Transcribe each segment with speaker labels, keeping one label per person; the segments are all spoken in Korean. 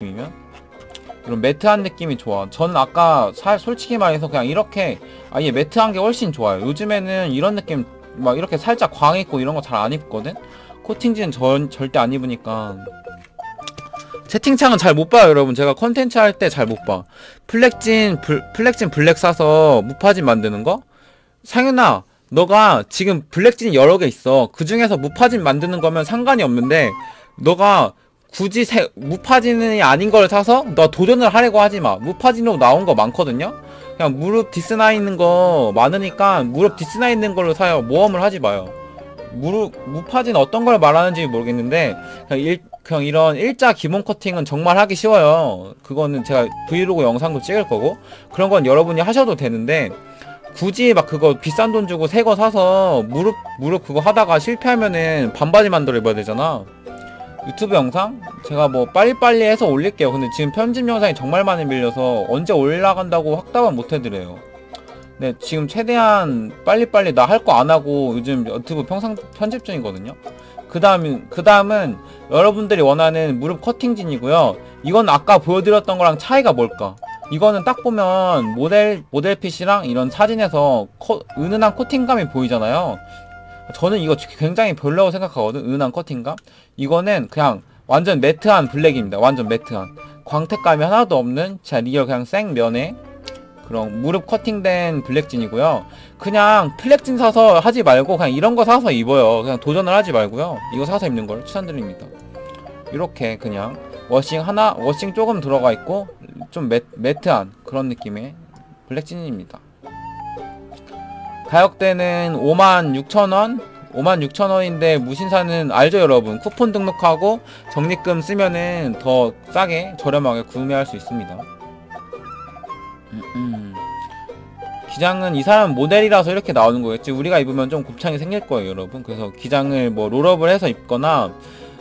Speaker 1: 느낌이면 이런 매트한 느낌이 좋아. 전 아까 살 솔직히 말해서 그냥 이렇게 아예 매트한 게 훨씬 좋아요. 요즘에는 이런 느낌 막 이렇게 살짝 광 있고 이런 거 잘 안 입거든. 코팅지는 전 절대 안 입으니까 채팅창은 잘 못 봐요, 여러분. 제가 컨텐츠 할 때 잘 못 봐. 플렉진 블, 플렉진 블랙 사서 무파진 만드는 거? 상윤아, 너가 지금 블랙진 여러 개 있어. 그 중에서 무파진 만드는 거면 상관이 없는데, 너가 굳이 새, 무파진이 아닌 걸 사서 너 도전을 하려고 하지 마. 무파진으로 나온 거 많거든요? 그냥 무릎 디스나 있는 거 많으니까 무릎 디스나 있는 걸로 사요. 모험을 하지 마요. 무릎, 무파진 어떤 걸 말하는지 모르겠는데, 그냥 일, 그냥 이런 일자 기본 커팅은 정말 하기 쉬워요. 그거는 제가 브이로그 영상도 찍을 거고, 그런 건 여러분이 하셔도 되는데, 굳이 막 그거 비싼 돈 주고 새 거 사서 무릎, 무릎 그거 하다가 실패하면은 반바지 만들어 입어야 되잖아. 유튜브 영상? 제가 뭐 빨리빨리 해서 올릴게요. 근데 지금 편집 영상이 정말 많이 밀려서 언제 올라간다고 확답은 못 해드려요. 네, 지금 최대한 빨리빨리 나 할 거 안 하고 요즘 유튜브 평상 편집 중이거든요. 그 다음은, 그 다음은 여러분들이 원하는 무릎 커팅진이고요. 이건 아까 보여드렸던 거랑 차이가 뭘까? 이거는 딱 보면 모델, 모델 핏이랑 이런 사진에서 커, 은은한 코팅감이 보이잖아요. 저는 이거 굉장히 별로라고 생각하거든. 은은한 커팅감. 이거는 그냥 완전 매트한 블랙입니다. 완전 매트한. 광택감이 하나도 없는 자 리얼 그냥 생면에 그런 무릎 커팅된 블랙진이고요. 그냥 플렉진 사서 하지 말고 그냥 이런 거 사서 입어요. 그냥 도전을 하지 말고요. 이거 사서 입는 걸 추천드립니다. 이렇게 그냥 워싱 하나, 워싱 조금 들어가 있고 좀 매, 매트한 그런 느낌의 블랙진입니다. 가격대는 56,000원 56,000원인데 무신사는 알죠 여러분? 쿠폰 등록하고 적립금 쓰면은 더 싸게 저렴하게 구매할 수 있습니다. 음, 음. 기장은 이 사람 모델이라서 이렇게 나오는 거겠지? 우리가 입으면 좀 곱창이 생길 거예요 여러분. 그래서 기장을 뭐 롤업을 해서 입거나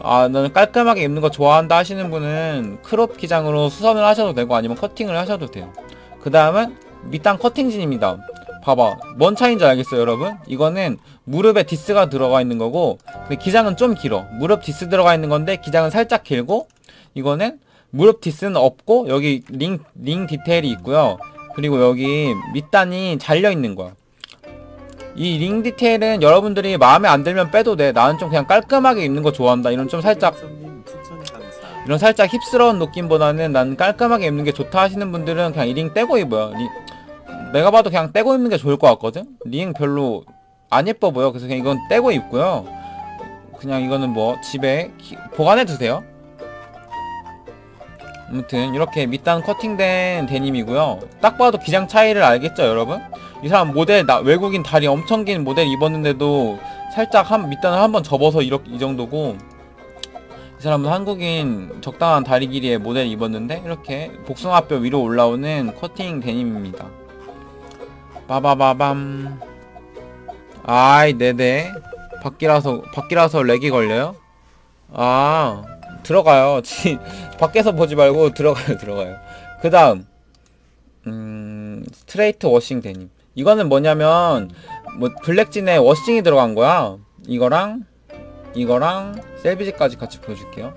Speaker 1: 아 나는 깔끔하게 입는 거 좋아한다 하시는 분은 크롭 기장으로 수선을 하셔도 되고 아니면 커팅을 하셔도 돼요. 그 다음은 밑단 커팅진입니다 봐봐. 뭔 차이인지 알겠어요 여러분? 이거는 무릎에 디스가 들어가 있는 거고 근데 기장은 좀 길어. 무릎 디스 들어가 있는 건데 기장은 살짝 길고 이거는 무릎 디스는 없고 여기 링, 링 디테일이 있고요. 그리고 여기 밑단이 잘려 있는 거야. 이 링 디테일은 여러분들이 마음에 안 들면 빼도 돼. 나는 좀 그냥 깔끔하게 입는 거 좋아한다. 이런 좀 살짝 이런 살짝 힙스러운 느낌보다는 난 깔끔하게 입는 게 좋다 하시는 분들은 그냥 이 링 떼고 입어요. 링, 내가 봐도 그냥 떼고 입는 게 좋을 것 같거든? 링 별로 안 예뻐 보여. 그래서 그냥 이건 떼고 입고요. 그냥 이거는 뭐 집에 기, 보관해 두세요. 아무튼 이렇게 밑단 커팅된 데님이고요. 딱 봐도 기장 차이를 알겠죠, 여러분? 이 사람 모델 나 외국인 다리 엄청 긴 모델 입었는데도 살짝 한 밑단을 한번 접어서 이렇게 이 정도고 이 사람은 한국인 적당한 다리 길이의 모델 입었는데 이렇게 복숭아뼈 위로 올라오는 커팅 데님입니다. 빠바바밤. 아이 네네. 밖이라서 밖이라서 렉이 걸려요? 아 들어가요. 밖에서 보지 말고 들어가요 들어가요. 그 다음 음 스트레이트 워싱 데님. 이거는 뭐냐면 뭐 블랙진에 워싱이 들어간 거야. 이거랑 이거랑 셀비지까지 같이 보여줄게요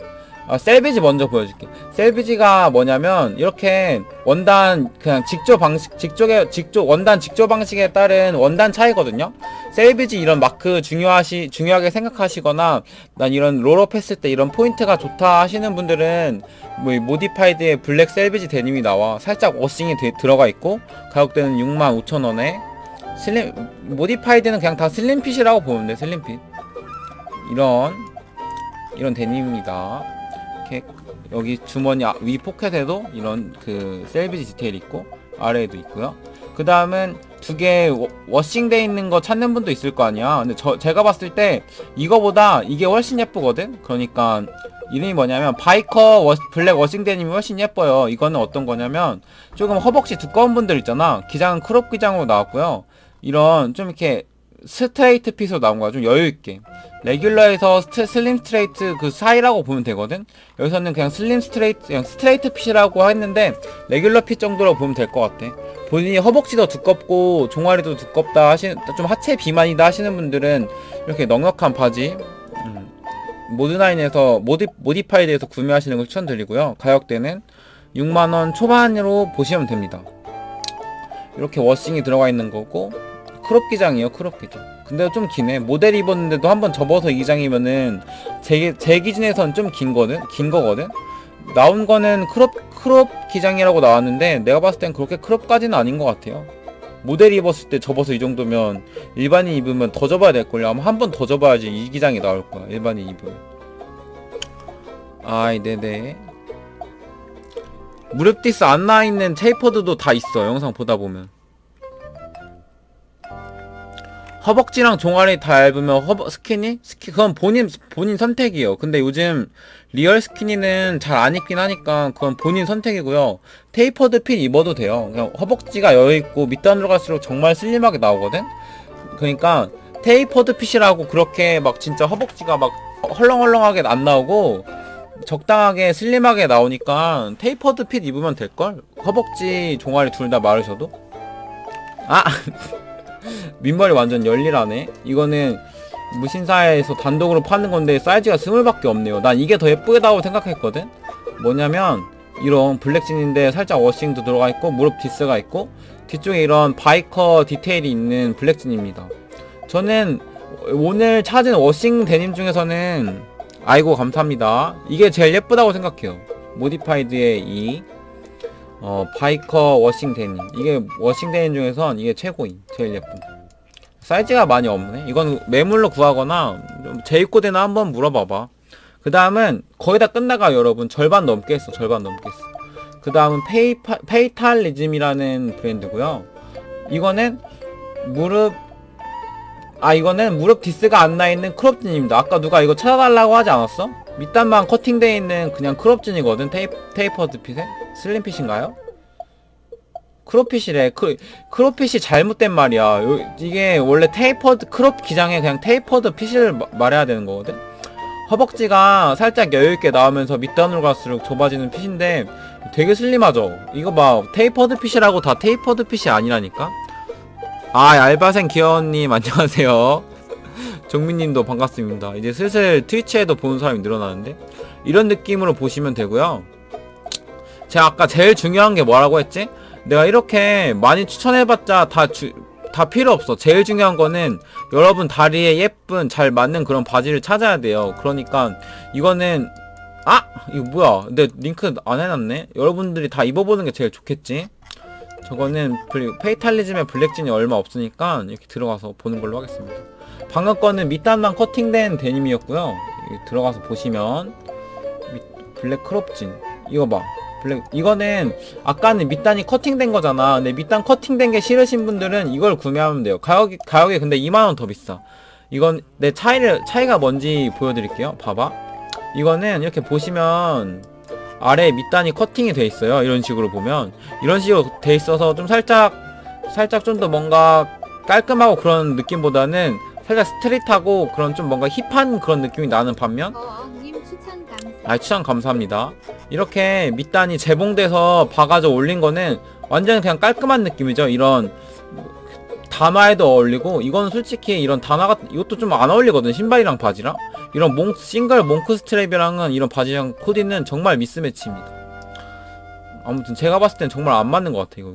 Speaker 1: 아, 셀비지 먼저 보여줄게. 셀비지가 뭐냐면 이렇게 원단 그냥 직조 방식 직조의 직조 원단 직조 방식에 따른 원단 차이거든요. 셀비지 이런 마크 중요하시 중요하게 생각하시거나 난 이런 롤업 했을 때 이런 포인트가 좋다 하시는 분들은 뭐 모디파이드의 블랙 셀비지 데님이 나와 살짝 워싱이 되, 들어가 있고 가격대는 65,000원에 슬림 모디파이드는 그냥 다 슬림핏이라고 보면 돼 슬림핏 이런 이런 데님입니다. 이렇게 여기 주머니 아, 위 포켓에도 이런 그 셀비지 디테일 있고 아래에도 있고요. 그 다음은 두 개 워싱돼 있는 거 찾는 분도 있을 거 아니야. 근데 저 제가 봤을 때 이거보다 이게 훨씬 예쁘거든. 그러니까 이름이 뭐냐면 바이커 워, 블랙 워싱 데님이 훨씬 예뻐요. 이거는 어떤 거냐면 조금 허벅지 두꺼운 분들 있잖아. 기장은 크롭 기장으로 나왔고요. 이런 좀 이렇게 스트레이트 핏으로 나온 거야. 좀 여유있게. 레귤러에서 스트, 슬림 스트레이트 그 사이라고 보면 되거든? 여기서는 그냥 슬림 스트레이트, 그냥 스트레이트 핏이라고 했는데, 레귤러 핏 정도로 보면 될 것 같아. 본인이 허벅지도 두껍고, 종아리도 두껍다 하시는, 좀 하체 비만이다 하시는 분들은, 이렇게 넉넉한 바지, 음, 모드나인에서 모디, 모디파이드에서 구매하시는 걸 추천드리고요. 가격대는 6만원 초반으로 보시면 됩니다. 이렇게 워싱이 들어가 있는 거고 크롭 기장이에요 크롭 기장. 근데 좀 기네. 모델 입었는데도 한번 접어서 이 기장이면은 제, 제 기준에선 좀 긴 거는 긴 거거든? 나온 거는 크롭 크롭 기장이라고 나왔는데 내가 봤을 땐 그렇게 크롭까지는 아닌 것 같아요. 모델 입었을 때 접어서 이 정도면 일반인 입으면 더 접어야 될걸요? 아마 한 번 더 접어야지 이 기장이 나올 거야 일반인 입으면. 아이 네네. 무릎 디스 안 나있는 테이퍼드도 다 있어 영상 보다 보면 허벅지랑 종아리 다 얇으면 허벅 스키니? 스키 그건 본인 본인 선택이에요. 근데 요즘 리얼 스키니는 잘 안 입긴 하니까 그건 본인 선택이고요. 테이퍼드 핏 입어도 돼요. 그냥 허벅지가 여유 있고 밑단으로 갈수록 정말 슬림하게 나오거든. 그러니까 테이퍼드 핏이라고 그렇게 막 진짜 허벅지가 막 헐렁헐렁하게 안 나오고 적당하게 슬림하게 나오니까 테이퍼드 핏 입으면 될걸? 허벅지 종아리 둘 다 마르셔도? 아! 민머리 완전 열일하네. 이거는 무신사에서 단독으로 파는 건데 사이즈가 스물밖에 없네요. 난 이게 더 예쁘다고 생각했거든? 뭐냐면 이런 블랙진인데 살짝 워싱도 들어가 있고 무릎 디스가 있고 뒤쪽에 이런 바이커 디테일이 있는 블랙진입니다. 저는 오늘 찾은 워싱 데님 중에서는 아이고 감사합니다. 이게 제일 예쁘다고 생각해요. 모디파이드의 이 어, 바이커 워싱 데님 이게 워싱 데님 중에선 이게 최고인 제일 예쁜. 사이즈가 많이 없네. 이건 매물로 구하거나 재입고되나 한번 물어봐봐. 그 다음은 거의 다 끝나가 여러분. 절반 넘게 했어 절반 넘게 했어. 그 다음은 페이파, 페이탈리즘이라는 브랜드고요. 이거는 무릎 아 이거는 무릎 디스가 안 나있는 크롭진입니다. 아까 누가 이거 찾아달라고 하지 않았어? 밑단만 커팅되어 있는 그냥 크롭진이거든 테이, 테이퍼드 핏에? 슬림핏인가요? 크롭핏이래. 크, 크롭핏이 잘못된 말이야. 요, 이게 원래 테이퍼드 크롭 기장에 그냥 테이퍼드 핏을 마, 말해야 되는 거거든? 허벅지가 살짝 여유있게 나오면서 밑단으로 갈수록 좁아지는 핏인데 되게 슬림하죠? 이거 봐 테이퍼드 핏이라고 다 테이퍼드 핏이 아니라니까 아 알바생 기어님 안녕하세요 정민님도 반갑습니다 이제 슬슬 트위치에도 보는 사람이 늘어나는데 이런 느낌으로 보시면 되고요 제가 아까 제일 중요한 게 뭐라고 했지? 내가 이렇게 많이 추천해봤자 다 주, 다 필요 없어. 제일 중요한 거는 여러분 다리에 예쁜 잘 맞는 그런 바지를 찾아야 돼요. 그러니까 이거는 아 이거 뭐야? 근데 링크 안 해놨네. 여러분들이 다 입어보는 게 제일 좋겠지. 저거는 페이탈리즘의 블랙진이 얼마 없으니까 이렇게 들어가서 보는 걸로 하겠습니다. 방금 거는 밑단만 커팅된 데님이었고요. 들어가서 보시면 블랙 크롭진 이거 봐. 블랙 이거는 아까는 밑단이 커팅된 거잖아 근데 밑단 커팅된 게 싫으신 분들은 이걸 구매하면 돼요 가격이 가격이 근데 2만 원 더 비싸 이건 내 차이를 차이가 뭔지 보여드릴게요 봐봐 이거는 이렇게 보시면 아래 밑단이 커팅이 돼 있어요. 이런 식으로 보면. 이런 식으로 돼 있어서 좀 살짝 살짝 좀 더 뭔가 깔끔하고 그런 느낌보다는 살짝 스트릿하고 그런 좀 뭔가 힙한 그런 느낌이 나는 반면. 아 추천 감사합니다. 이렇게 밑단이 재봉돼서 박아져 올린 거는 완전 그냥 깔끔한 느낌이죠. 이런 다마에도 어울리고. 이건 솔직히 이런 다마 같은 이것도 좀 안 어울리거든. 신발이랑 바지랑 이런 몽 싱글 몽크 스트랩이랑은 이런 바지랑 코디는 정말 미스매치입니다. 아무튼 제가 봤을 땐 정말 안 맞는 것 같아 이거.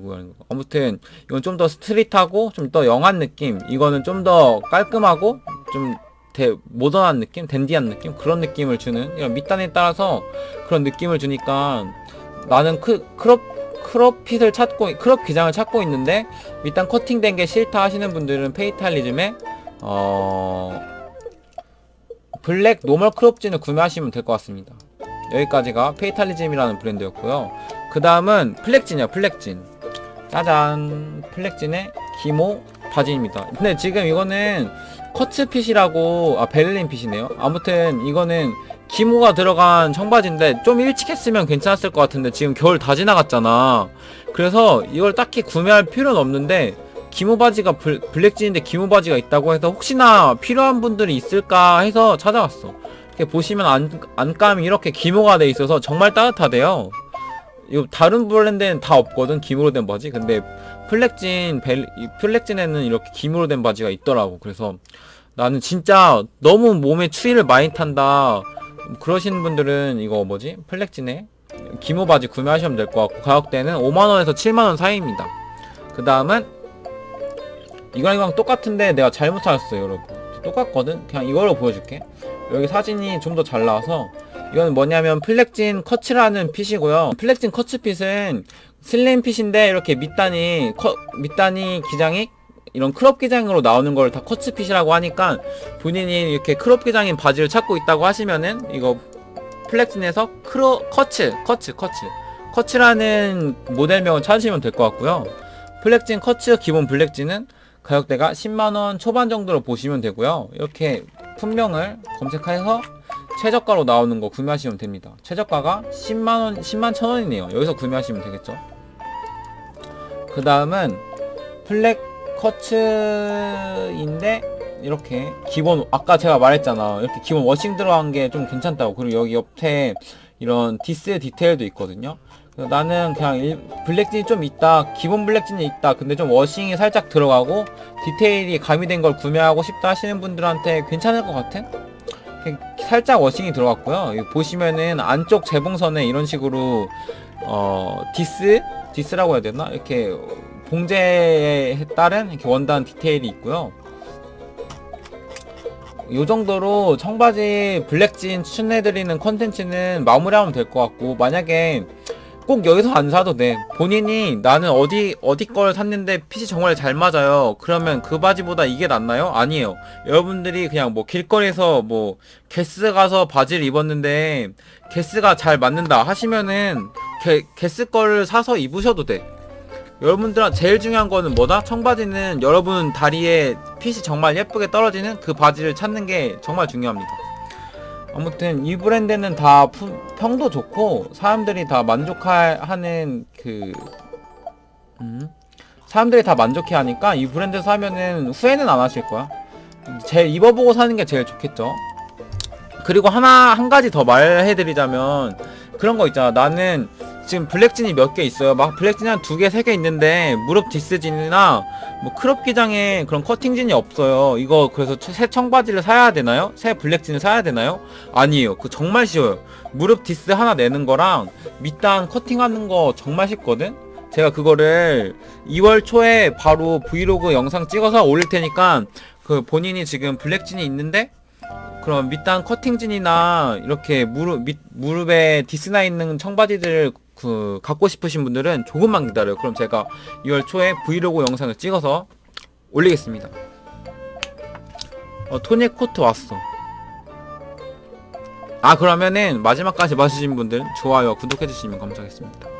Speaker 1: 아무튼 이건 좀 더 스트릿하고 좀 더 영한 느낌 이거는 좀 더 깔끔하고 좀 대, 모던한 느낌, 댄디한 느낌 그런 느낌을 주는 이런 밑단에 따라서 그런 느낌을 주니까 나는 크, 크롭 크롭 핏을 찾고 크롭 기장을 찾고 있는데 밑단 커팅된 게 싫다 하시는 분들은 페이탈리즘에 어 블랙 노멀 크롭진을 구매하시면 될 것 같습니다. 여기까지가 페이탈리즘이라는 브랜드였고요. 그 다음은 플렉진이야 플렉진 짜잔 플렉진의 기모 바지입니다. 근데 지금 이거는 커츠핏이라고 아 베를린 핏이네요 아무튼 이거는 기모가 들어간 청바지인데 좀 일찍 했으면 괜찮았을 것 같은데 지금 겨울 다 지나갔잖아 그래서 이걸 딱히 구매할 필요는 없는데 기모 바지가 블, 블랙진인데 기모 바지가 있다고 해서 혹시나 필요한 분들이 있을까 해서 찾아왔어. 보시면 안, 안감이 이렇게 기모가 돼 있어서 정말 따뜻하대요. 이거 다른 브랜드는 다 없거든 기모로 된 바지. 근데 플렉진 벨, 플렉진에는 이렇게 기모로 된 바지가 있더라고. 그래서 나는 진짜 너무 몸에 추위를 많이 탄다. 그러신 분들은 이거 뭐지? 플렉진에 기모 바지 구매하시면 될 것 같고 가격대는 5만원에서 7만원 사이입니다. 그 다음은 이거랑 이거랑 똑같은데 내가 잘못 찾았어요 여러분. 똑같거든? 그냥 이걸로 보여줄게. 여기 사진이 좀 더 잘 나와서 이건 뭐냐면 플렉진 커츠라는 핏이고요. 플렉진 커츠 핏은 슬림 핏인데 이렇게 밑단이 커, 밑단이 기장이 이런 크롭 기장으로 나오는 걸 다 커츠 핏이라고 하니까 본인이 이렇게 크롭 기장인 바지를 찾고 있다고 하시면은 이거 플렉진에서 크로 커츠 커츠 커츠. 커츠라는 모델명을 찾으시면 될 것 같고요. 플렉진 커츠 기본 블랙진은 가격대가 10만원 초반 정도로 보시면 되고요. 이렇게 품명을 검색해서 최저가로 나오는 거 구매하시면 됩니다. 최저가가 10만원 10만 천원이네요. 여기서 구매하시면 되겠죠? 그 다음은 플렉 커츠인데 이렇게 기본 아까 제가 말했잖아. 이렇게 기본 워싱 들어간 게 좀 괜찮다고. 그리고 여기 옆에 이런 디스 디테일도 있거든요 나는 그냥 일, 블랙진이 좀 있다 기본 블랙진이 있다 근데 좀 워싱이 살짝 들어가고 디테일이 가미된 걸 구매하고 싶다 하시는 분들한테 괜찮을 것 이렇게 살짝 워싱이 들어갔고요. 보시면은 안쪽 재봉선에 이런 식으로 어 디스? 디스라고 해야 되나? 이렇게 봉제에 따른 이렇게 원단 디테일이 있고요. 요 정도로 청바지 블랙진 추천해드리는 컨텐츠는 마무리하면 될 것 같고 만약에 꼭 여기서 안 사도 돼 본인이 나는 어디 어디 걸 샀는데 핏이 정말 잘 맞아요 그러면 그 바지보다 이게 낫나요? 아니에요 여러분들이 그냥 뭐 길거리에서 뭐 게스 가서 바지를 입었는데 게스가 잘 맞는다 하시면은 게, 게스 거를 사서 입으셔도 돼 여러분들한 제일 중요한 거는 뭐다? 청바지는 여러분 다리에 핏이 정말 예쁘게 떨어지는 그 바지를 찾는 게 정말 중요합니다. 아무튼 이 브랜드는 다 푸, 평도 좋고 사람들이 다 만족하는 그 음? 사람들이 다 만족해 하니까 이 브랜드 사면은 후회는 안 하실 거야. 제일 입어보고 사는 게 제일 좋겠죠. 그리고 하나 한 가지 더 말해드리자면 그런 거 있잖아. 나는 지금 블랙진이 몇 개 있어요. 막 블랙진이 한 두 개, 세 개 있는데 무릎 디스진이나 뭐 크롭 기장에 그런 커팅진이 없어요. 이거 그래서 새 청바지를 사야 되나요? 새 블랙진을 사야 되나요? 아니에요. 그 정말 쉬워요. 무릎 디스 하나 내는 거랑 밑단 커팅하는 거 정말 쉽거든? 제가 그거를 2월 초에 바로 브이로그 영상 찍어서 올릴 테니까 그 본인이 지금 블랙진이 있는데 그럼 밑단 커팅진이나 이렇게 무릎 밑 무릎에 디스나 있는 청바지들 그 갖고 싶으신 분들은 조금만 기다려요. 그럼 제가 2월 초에 브이로그 영상을 찍어서 올리겠습니다. 어, 토닉 코트 왔어. 아 그러면은 마지막까지 봐주신 분들 좋아요 구독해주시면 감사하겠습니다.